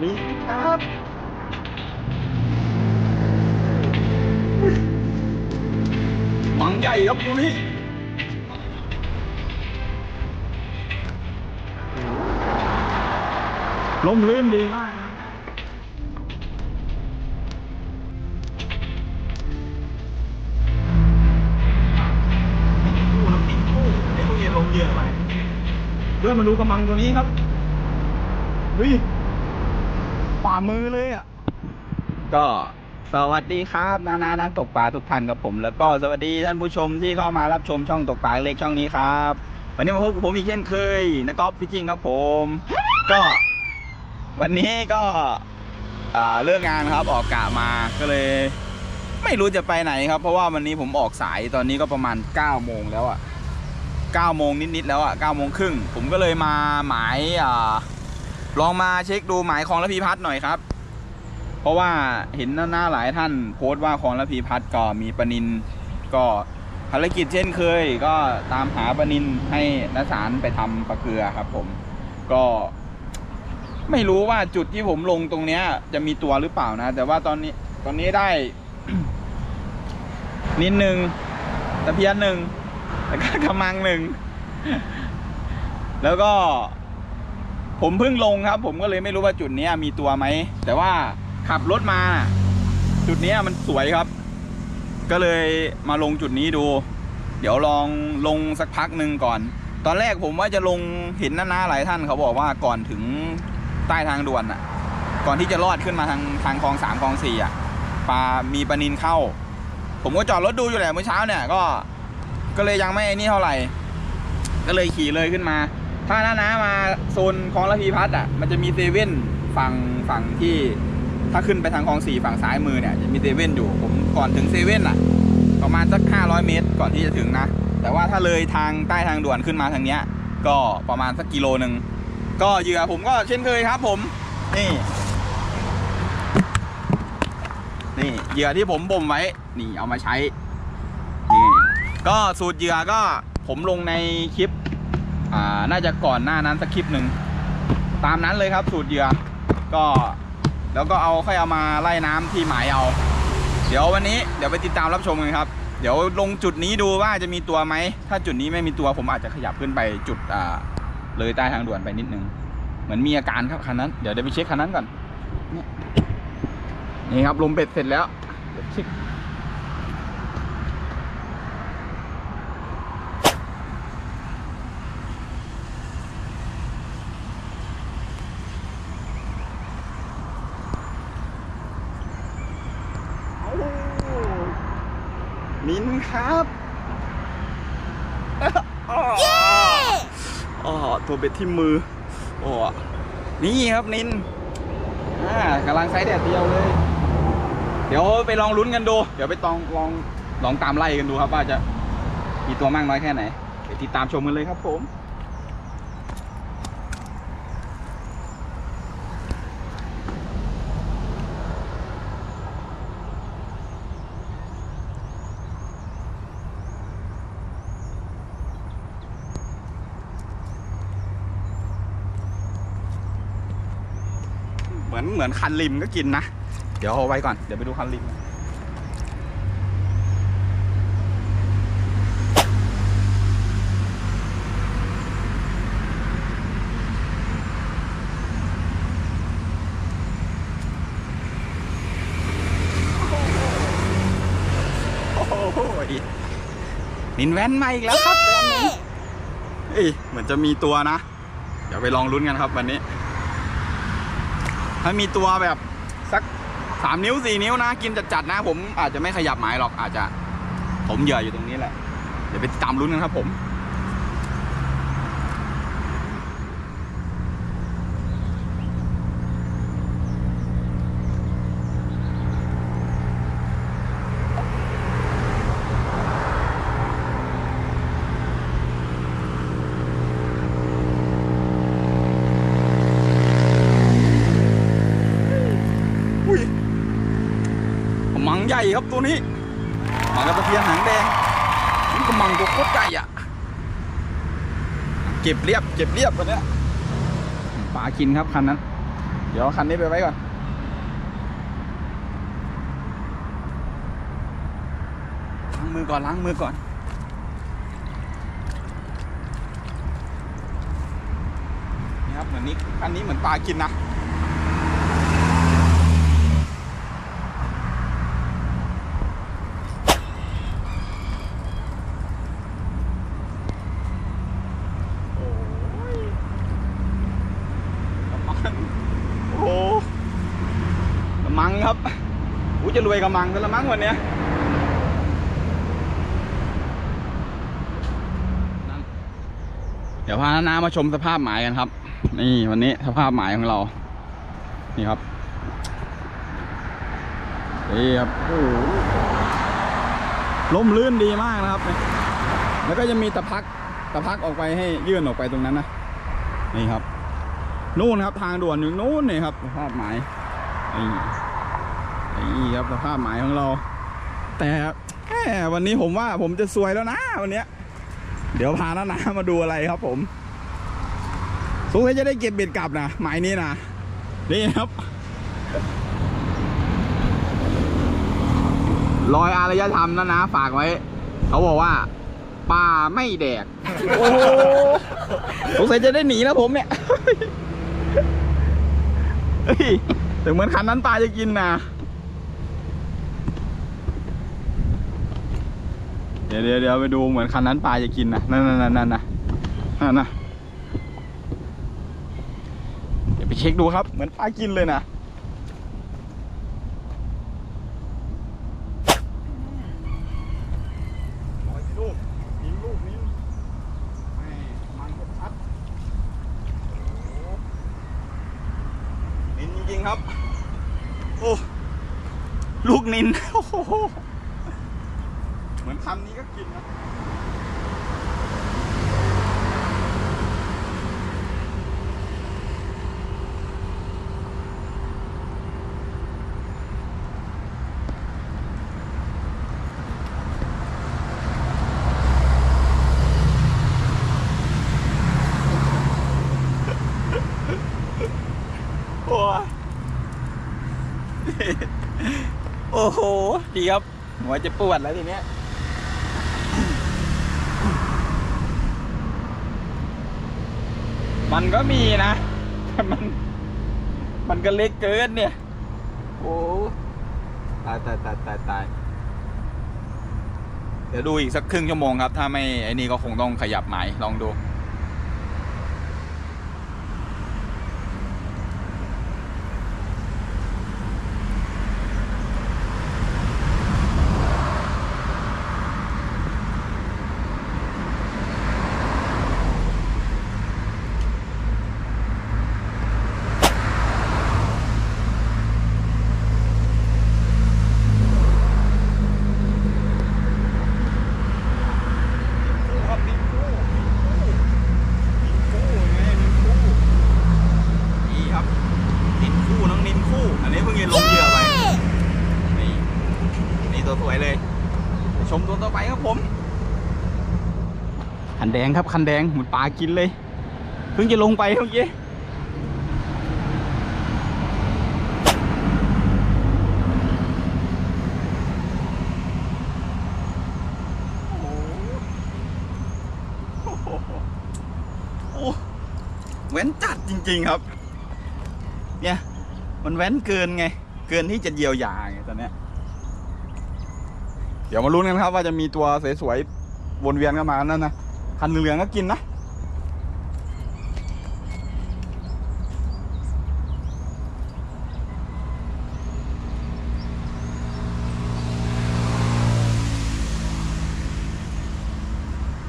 มีสิครับวังใหญ่ครับคุณพี่ล้มลื่นดีมาก อนมาดูกำมังตัวนี้ครับเฮ้ยฝ่ามือเลยอะ ก็สวัสดีครับนานานักตกปลาทุกท่านกับผม แล้วก็สวัสดีท่านผู้ชมที่เข้ามารับชมช่องตกปลาเล็กช่องนี้ครับ วันนี้มาพบกับผมอีกเช่นเคยนะก๊อฟพี่จริงครับผม ก็ วันนี้ก็เลิกงานครับออกกะมาก็เลย ไม่รู้จะไปไหนครับ เพราะว่าวันนี้ผมออกสายตอนนี้ก็ประมาณ9โมงแล้วอะ 9โมงนิดๆแล้วอะ9โมงครึ่งผมก็เลยมาหมายอ่าลองมาเช็คดูหมายของระพีพัฒน์หน่อยครับ เพราะว่าเห็นหน้าหลายท่านโพสต์ว่าคลองระพีพัฒน์ก็มีปนินก็ภารกิจเช่นเคย ก็ตามหาปนินให้นสารไปทำปลาเกลือครับ ผมก็ไม่รู้ว่าจุดที่ผมลงตรงเนี้ย จะมีตัวหรือเปล่านะ แต่ว่าตอนนี้ตอนนี้ได้ นินหนึ่งตะเพียนหนึ่ง แล้วก็กระมังหนึ่ง แล้วก็ ผมเพิ่งลงครับ ผมก็เลยไม่รู้ว่าจุดนี้มีตัวไหม แต่ว่าขับรถมา จุดนี้มันสวยครับ ก็เลยมาลงจุดนี้ดู เดี๋ยวลองลงสักพักหนึ่งก่อน ตอนแรกผมว่าจะลงเห็นน้าๆหลายท่านเขาบอกว่าก่อนถึงใต้ทางด่วนอะ ก่อนที่จะลอดขึ้นมาทางทางคลองสามคลองสี่อะปลามีปลานินเข้า ผมก็จอดรถดูอยู่แหละเมื่อเช้าเนี่ยก็ ก็เลยยังไม่ไอ้นี่เท่าไหร่ ก็เลยขี่เลยขึ้นมา ถ้าน้าน้ามาโซนคลองระพีพัฒน์อะมันจะมีเซเว่นฝั่งฝั่งที่ถ้าขึ้นไปทางคลองสี่ฝั่งซ้ายมือเนี่ยจะมีเซเว่นอยู่ผมก่อนถึงเซเว่นอะ ประมาณสักห้าร้อยเมตรก่อนที่จะถึงนะ แต่ว่าถ้าเลยทางใต้ทางด่วนขึ้นมาทางเนี้ย ก็ประมาณสักกิโลหนึ่งก็เหยื่อผมก็เช่นเคยครับ ผมนี่นี่เหยื่อที่ผมบ่มไว้ นี่เอามาใช้ ก็สูตรเหยื่อก็ผมลงในคลิป อ่า น่าจะก่อนหน้านั้นสักคลิปหนึ่ง ตามนั้นเลยครับสูตรเหยื่อ ก็แล้วก็เอาค่อยเอามาไล่น้ำที่หมายเอา เดี๋ยววันนี้เดี๋ยวไปติดตามรับชมกันครับ เดี๋ยวลงจุดนี้ดูว่าจะมีตัวไหม ถ้าจุดนี้ไม่มีตัวผมอาจจะขยับขึ้นไปจุดอ่าเลยใต้ทางด่วนไปนิดนึง เหมือนมีอาการครับคันนั้น เดี๋ยวเดี๋ยวไปเช็คคันนั้นก่อน นี่นี่ครับลมเป็ดเสร็จแล้วเดี๋ยวเช็ค มินครับเย้อ๋อตัวเบ็ดที่มือโอ้นี่ครับนินอ่ากำลังใช้แดดเดียวเลย เดี๋ยวไปลองลุ้นกันดู เดี๋ยวไปตองลองลองตามไล่กันดูครับว่าจะมีตัวมากน้อยแค่ไหน ไปติดตามชมกันเลยครับผม เหมือนเหมือนคันริมก็กินนะ เดี๋ยวเอาไว้ก่อน เดี๋ยวไปดูคันริมโอ้โหนินแว่นมาอีกแล้วครับเอ้ยเหมือนจะมีตัวนะ เดี๋ยวไปลองลุ้นกันครับวันนี้ ถ้ามีตัวแบบสักสามนิ้วสี่นิ้วนะ กินจัดๆนะ ผมอาจจะไม่ขยับหมายหรอกอาจจะ ผมเหยื่ออยู่ตรงนี้แหละ เดี๋ยวไปตามลุ้นกันครับผม อุ้ยกระมังใหญ่ ครับตัวนี้หมากระตะเพียนหางแดงนี่กระมังตัวโคตรใหญ่อะเก็บเรียบเก็บเรียบกันเนี้ยปลากินครับคันนั้น เดี๋ยวคันนี้ไปไว้ก่อนล้างมือก่อนล้างมือก่อนนี่ครับเหมือนนี้อันนี้เหมือนปลากินนะ โอ้ยกระมังโอ้โหกระมังครับอู้จะร วยกระมังกันละมั้งวันเนี้ยเดี๋ยวพาน้ามาชมสภาพหมายกันครับ นี่วันนี้สภาพหมายของเรา นี่ครับนี่ครับโอ้ล่มลื่นดีมากนะครับ แล้วก็จะมีตะพักตะพักออกไปให้ยื่นออกไปตรงนั้นนะนี่ครับ นู่นครับทางด่วนอยู่นู่นนี่ครับสภาพหมายนี่ นี่ครับสภาพหมายของเรา แต่แวันนี้ผมว่าผมจะซวยแล้วนะวันเนี้ย เดี๋ยวพาน้านามาดูอะไรครับ ผมสงสัยจะได้เก็บเบ็ดกลับนะหมายนี้นะนี่ครับรอยอารยธรรมนะนะฝากไว้ เขาบอกว่าปลาไม่แดกโอ้โหสงสัยจะได้หนีนะผมเนี่ยเฮ้ยถึงเหมือนคันนั้นปลาจะกินนะ ดี๋ยวเดี๋ยวเดี๋ยวไปดูเหมือนคันนั้นปลาจะกินนะนั่นนั่นนั่นนั่นนะนั่นนะเดี๋ยวไปเช็คดูครับ เหมือนปลากินเลยนะ ร้อยสิลูกยิงลูกนี้แม่มันก็ชัดโอ้โหนินจริงๆครับ โอ้ ลูกนิน โอ้โห เหมือนคำนี้ก็กินนะ โอ้ย โอ้โห ดีครับ หัวจะปวดแล้วทีเนี้ยมันก็มีนะแต่มัน มันก็เล็กเกินเนี่ย โอ้ตายตายตายตายตายเดี๋ยวดูอีกสักครึ่งชั่วโมงครับ ถ้าไม่ไอ้นี่ก็คงต้องขยับหมายลองดู ครับนินคู่นินคู่ไงนินคู่นี่ครับนินคู่น้องนินคู่ อันนี้เพิ่งจะลงเหยื่อไปนี่นี่ตัวสวยเลยไปชมตัวต่อไปครับผม คัน แดงครับคันแดงเหมือนปลากินเลย เพิ่งจะลงไปเมื่อกี้โอ้โหโอ้แว้นจัดจริง ๆครับ เนี่ย มันแว้นเกินไง เกินที่จะเยียวยาไงตอนนี้เดี๋ยวมาลุ้นกันครับว่าจะมีตัวสวยๆวนเวียนกันมานั่นนะ คันเหลืองก็กินนะ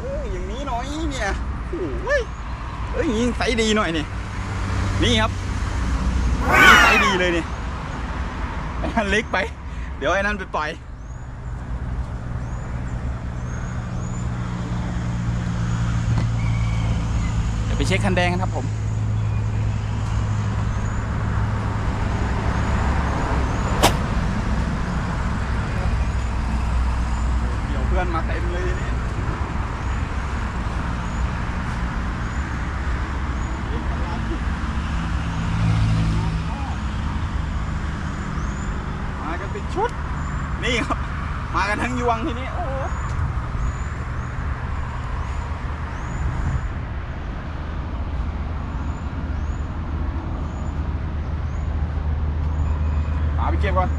เอ้ยอย่างนี้น่อยเนี่ยโอ้ยเอ้ยย่างไซส์ดีหน่อยนี่นี่ครับนี่ไซส์ดีเลยนี่ไอ้นั่นเล็กไป เดี๋ยวไอ้นั่นไปปล่อย เช็คคันแดงกัครับผมเดี๋ยวเพื่อนมาเต็มเลยนี่มากันเป็นชุด นี่ครับ มากันทั้งยวงทีนี้ โอ้ ก็บก่อน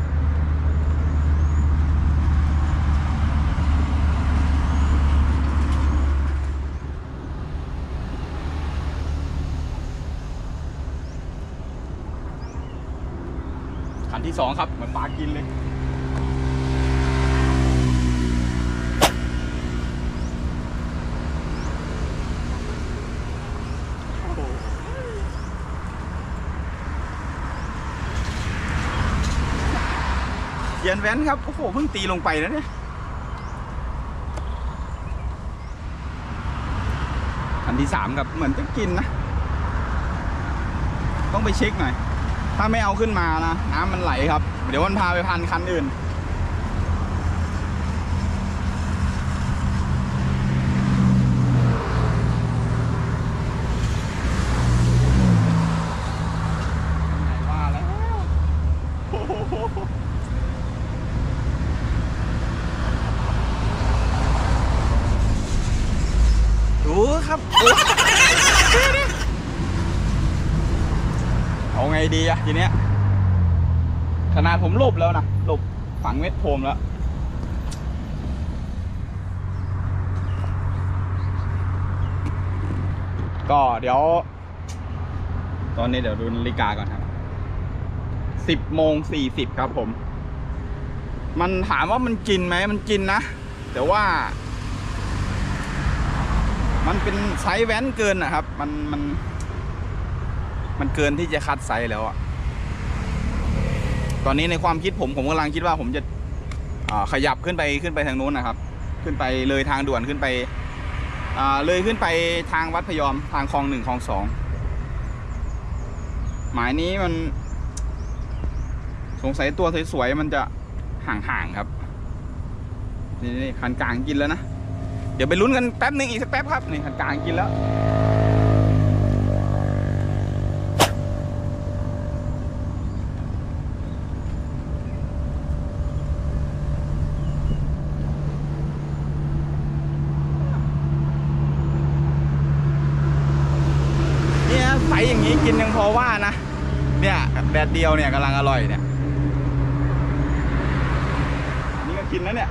คันที่สองครับเหมือนปลากินเลย ขียนแว้นครับ โอ้โห เพิ่งตีลงไปแล้วเนี่ยคันที่สามครับ เหมือนจะกินนะ ต้องไปเช็คหน่อย ถ้าไม่เอาขึ้นมานะ น้ำมันไหลครับ เดี๋ยวมันพาไปพันคันอื่นว่าแล้วโอ้โหดูครับโอ้เอา ไงดีอะทีเนี้ยขนาดผมหลบแล้วนะหลบฝังเม็ดโฟมแล้วก็เดี๋ยว ตอนนี้เดี๋ยวดูนาฬิกาก่อนครับสิบโมงสี่สิบครับผม มันถามว่ามันกินไหมมันกินนะ แต่ว่า มันเป็นไซส์แว้นเกินนะครับ มันมัน มันเกินที่จะคัดไซส์แล้วอะตอนนี้ในความคิดผมผมกำลังคิดว่าผมจะขยับขึ้นไปขึ้นไปทางนู้นนะครับ ขึ้นไปเลยทางด่วนขึ้นไปเลยขึ้นไปทางวัดพยอมทางคลองหนึ่งคลองสองหมายนี้มัน สงสัยตัวสวยๆมันจะห่างๆครับนี่นี่คันกลางกินแล้วนะ เดี๋ยวไปลุ้นกันแป๊บหนึ่งอีกสักแป๊บครับนี่คันกลางกินแล้ว เนี่ยใสอย่างนี้กินยังพอว่านะ เนี่ย แดดเดียวเนี่ยกำลังอร่อยเนี่ย นี่ก็กินแล้วเนี่ย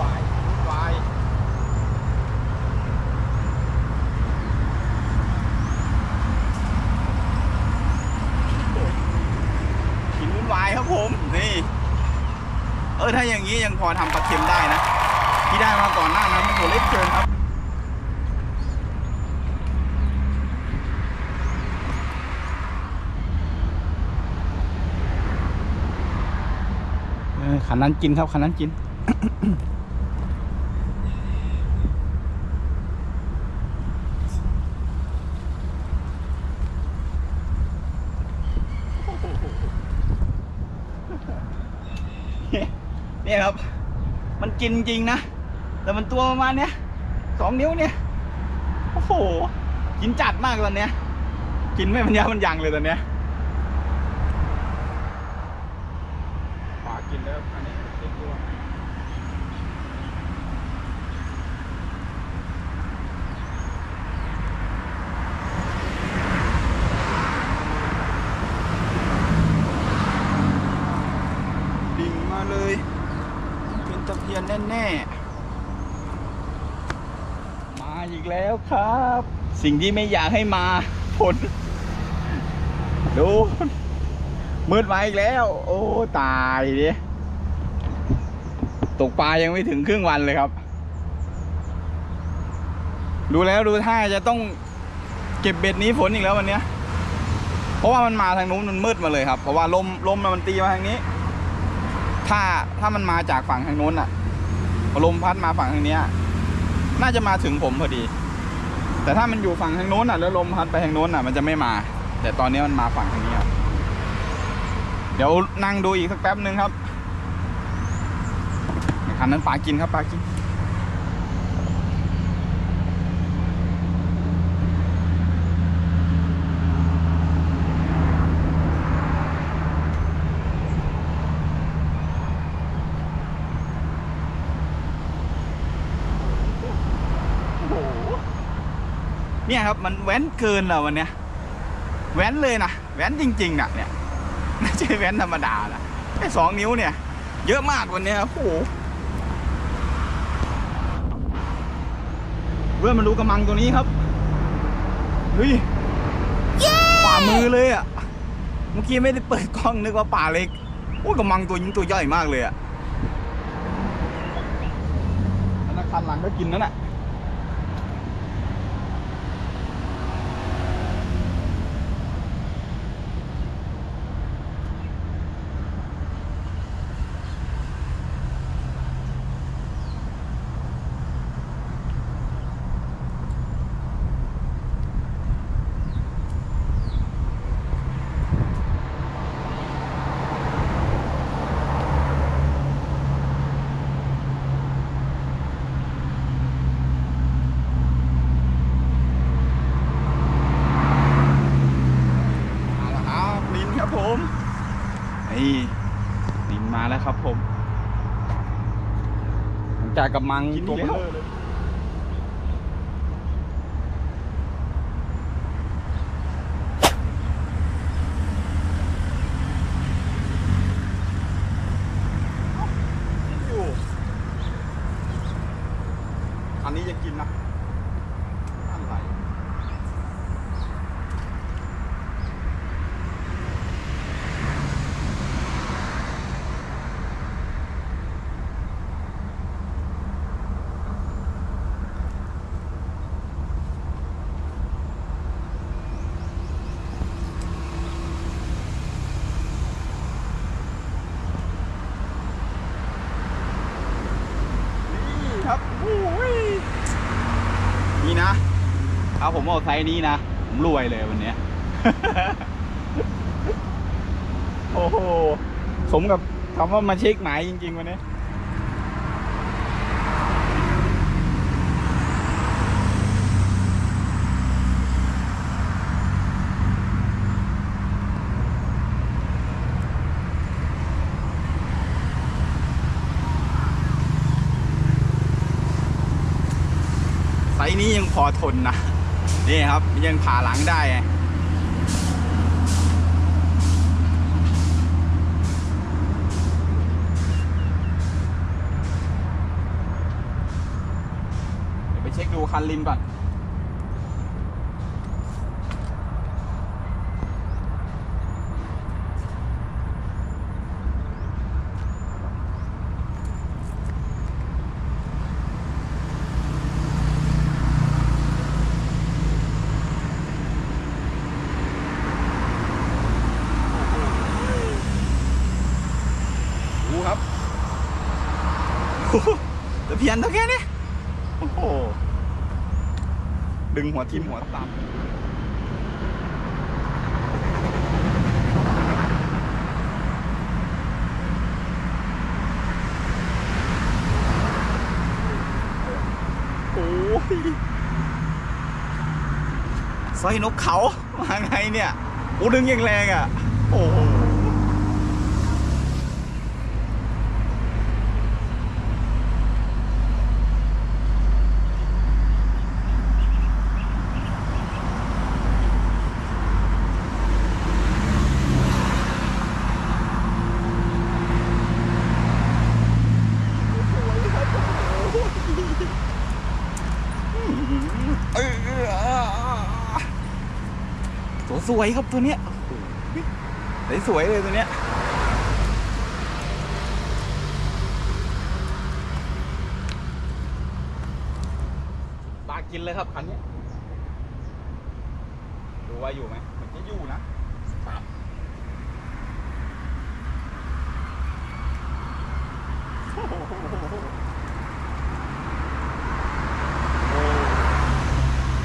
วายวายกินวุ่นวายครับผม นี่ เออถ้าอย่างนี้ยังพอทำปลาเค็มได้นะ ที่ได้มาก่อนหน้านั้นมันตัวเล็กเกินครับขันนั้นกินครับขันนั้นกิน เนี่ยครับ มันกินจริงนะ แต่มันตัวประมาณเนี้ยสองนิ้วเนี่ย โอ้โห กินจัดมากตอนเนี้ย กินไม่มันยามันยังเลยตอนเนี้ยปลากินแล้วอันนี้เต็มตัวดิ่งมาเลย ตะเพียนแน่ๆ มาอีกแล้วครับ สิ่งที่ไม่อยากให้มาผลดูมืดมาอีกแล้ว โอ้ตายดิตกปลายังไม่ถึงครึ่งวันเลยครับ ดูแล้วดูท่าจะต้องเก็บเบ็ดนี้ฝนอีกแล้ววันเนี้ย เพราะว่ามันมาทางนู้นมันมืดมาเลยครับ เพราะว่าลมลมมันตีมาทางนี้ ถ้าถ้ามันมาจากฝั่งทางนู้นอะลมพัดมาฝั่งทางเนี้ย น่าจะมาถึงผมพอดี แต่ถ้ามันอยู่ฝั่งทางโน้นอะแล้วลมพัดไปทางโน้นอะมันจะไม่มา แต่ตอนนี้มันมาฝั่งทางนี้ครับเดี๋ยวนั่งดูอีกสักแป๊บหนึ่งครับคันนั้นปลากินครับปลากิน เนี่ยครับมันแว้นเกินแล้ววันเนี้ยแว้นเลยนะแว้นจริงๆนะเนี่ยไม่ใช่แว้นธรรมดานะแค่สองนิ้วเนี่ย เยอะมากวันเนี้ยโอ้โหเพื่อนมาดูกระมังตัวนี้ครับเฮ้ยป่ามือเลยอะเมื่อกี้ไม่ได้เปิดกล้องนึกว่าป่าเล็กโอ้ยกระมังตัวยิงตัวใหญ่มากเลยอะธนาคารหลังก็กินนั่นแหละ มาแล้วครับลินครับผมนี่ลินมาแล้วครับผมหลัง จากกับมังตัวเบลอเลยอันนี้ยังกินนะอะไร นี่ครับโอ้ยนี่นะเอาผมอไซส์นี้นะ ผมรวยเลยวันเนี้ย โอ้โห สมกับคำว่ามาเช็คหมายจริง ๆ วันนี้ไซนี้ยังพอทนนะ นี่ครับยังผ่าหลังได้ไงเดี๋ยวไปเช็คดูคันริมก่อน ดูครับ แต่เพียนเท่าแค่นี้โอ้โห ดึงหัวทิ่มหัวต่ำโอ้ยสอยนกเขา มาไงเนี่ย โอ้ดึงยังแรงอะ โอ้อตัว สวยครับตัวเนี้ยสวยสวยเลยตัวเนี้ยปลากินเลยครับคันเนี้ยดูว่าอยู่ไหมมันจะอยู่นะ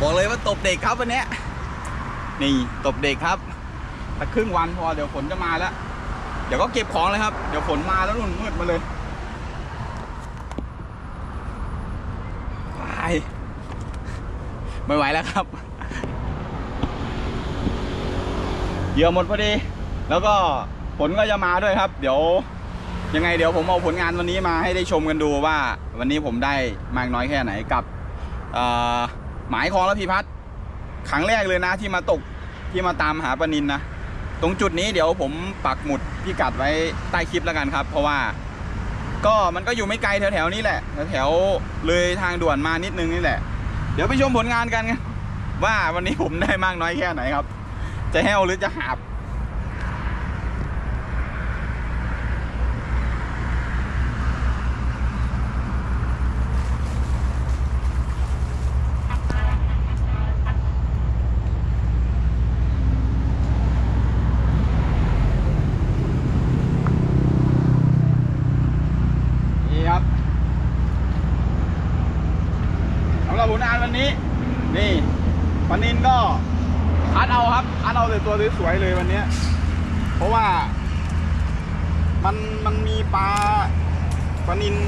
บอกเลยว่าตบเด็กครับวันเนี้ย นี่ตบเด็กครับแต่ครึ่งวันพอเดี๋ยวฝนจะมาแล้ว เดี๋ยวก็เก็บของเลยครับ เดี๋ยวฝนมาแล้วนุ่นมืดมาเลยไปไม่ไหวแล้วครับเยื่อหมดพอดี แล้วก็ฝนก็จะมาด้วยครับ เดี๋ยว ยังไงเดี๋ยวผมเอาผลงานวันนี้มาให้ได้ชมกันดูว่า วันนี้ผมได้มากน้อยแค่ไหนกับหมายของและพีพัฒ ครั้งแรกเลยนะที่มาตกที่มาตามหาปลานินนะ ตรงจุดนี้เดี๋ยวผมปักหมุดพิกัดไว้ใต้คลิปแล้วกันครับ เพราะว่า ก็มันก็อยู่ไม่ไกลแถวๆนี้แหละแถวๆเลยทางด่วนมานิดนึงนี่แหละ เดี๋ยวไปชมผลงานกันว่าวันนี้ผมได้มากน้อยแค่ไหนครับ จะแห้วหรือจะหาบ นี่ครับสำหรับผลงานวันนี้ นี่ปลานินก็คัดเอาครับคัดเอาแต่ตัวสวยๆเลยวันเนี้ยเพราะว่า มันมันมีปลาปลา นิน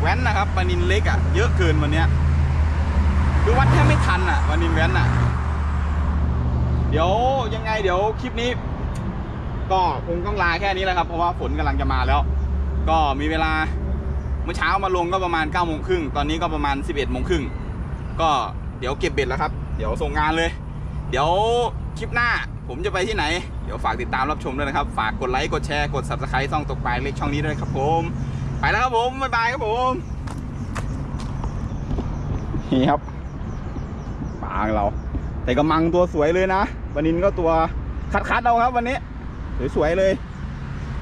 แว้นนะครับปลานินเล็กอะ่ะเยอะเกินวันเนี้ยคือวัดแทบไม่ทันอะ่ะปลานินแว้นอะ่ะ เดี๋ยวยังไงเดี๋ยวคลิปนี้ ก็คงต้องลาแค่นี้แหละครับ เพราะว่าฝนกำลังจะมาแล้ว ก็มีเวลาเมื่อเช้ามาลงก็ประมาณ9ก้าโมงครึ่งตอนนี้ก็ประมาณ 11บเอ็ดโมงครึ่งก็เดี๋ยวเก็บเบ็ดแล้วครับ เดี๋ยวส่งงานเลย เดี๋ยวคลิปหน้าผมจะไปที่ไหน เดี๋ยวฝากติดตามรับชมด้วยนะครับ ฝากกดไลค์ กดแชร์ กด subscribe ช่องตกปลายเล็กช่องนี้ด้วยครับผม ไปแล้วครับผมบ๊ายบายครับผมนี่ครับปลาของเรา แต่กระมังตัวสวยเลยนะบันินก็ตัวคัดๆเอาครับวันนี้ สวยๆเลย